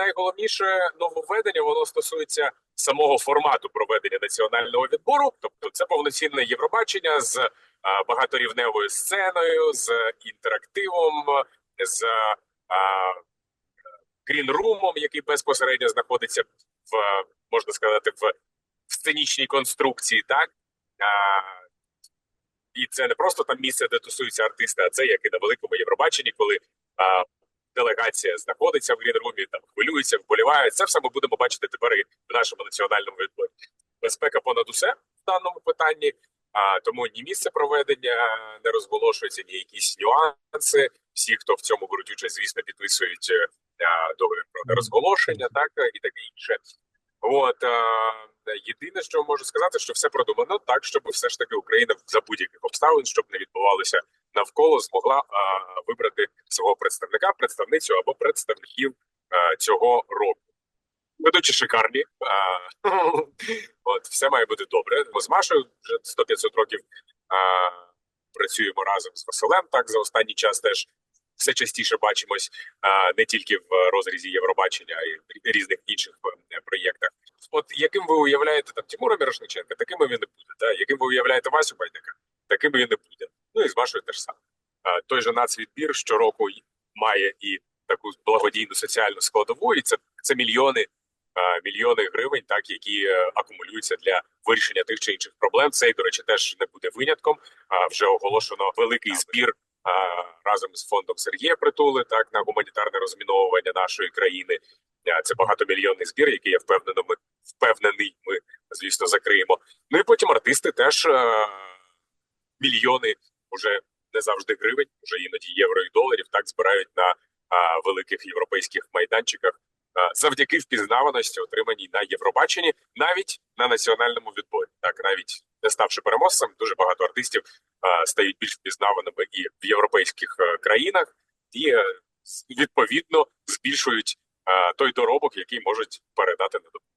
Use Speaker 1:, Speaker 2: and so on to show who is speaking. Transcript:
Speaker 1: найголовніше нововведення воно стосується самого формату проведення національного відбору. Тобто, це повноцінне Євробачення з багаторівневою сценою, з інтерактивом, з а, грінрумом, який безпосередньо знаходиться в можна сказати в, в сценічній конструкції, так і це не просто там місце, де тусуються артисти, а це як і на великому Євробаченні, коли делегація знаходиться в грінрумі, там хвилюється, вболіває. Це все ми будемо бачити тепер і в нашому національному відборі. Безпека понад усе в даному питанні. А тому ні місце проведення не розголошується, ні якісь нюанси. Всі, хто в цьому беруть участь, звісно, підписують е, а, договір про нерозголошення, так і таке інше. От е, єдине, що можу сказати, що все продумано так, щоб все ж таки Україна за будь-яких обставин, щоб не відбувалося навколо, змогла е, вибрати свого представника, представницю або представників е, цього року. Ведучі шикарні, е, от все має бути добре. Ми з Машою вже 100-500 років е, працюємо разом з Василем. Так за останній час теж все частіше бачимось не тільки в розрізі Євробачення, а й в різних інших проєктах. От яким ви уявляєте там Тимура Мірошниченка, таким він і буде. Да? Яким ви уявляєте Васю Байдика, таким він і буде. Ну і з вашою теж саме. Е, той же нацвідбір щороку має і таку благодійну соціальну складову, і це, це мільйони. е, Мільйони гривень, так які е, акумулюються для вирішення тих чи інших проблем. Цей, до речі, теж не буде винятком. Вже оголошено великий збір разом з фондом Сергія Притули, так на гуманітарне розміновування нашої країни. Це багатомільйонний збір, який я впевнено, ми впевнений, ми звісно закриємо. Ну і потім артисти теж мільйони уже не завжди гривень, вже іноді євро і доларів так збирають на а, великих європейських майданчиках а, завдяки впізнаваності, отриманій на Євробаченні, навіть на національному відборі. Так навіть не ставши переможцем, дуже багато артистів а, стають більш впізнаваними і в європейських е, країнах, і е, з- відповідно збільшують а, той доробок, який можуть передати на допомогу.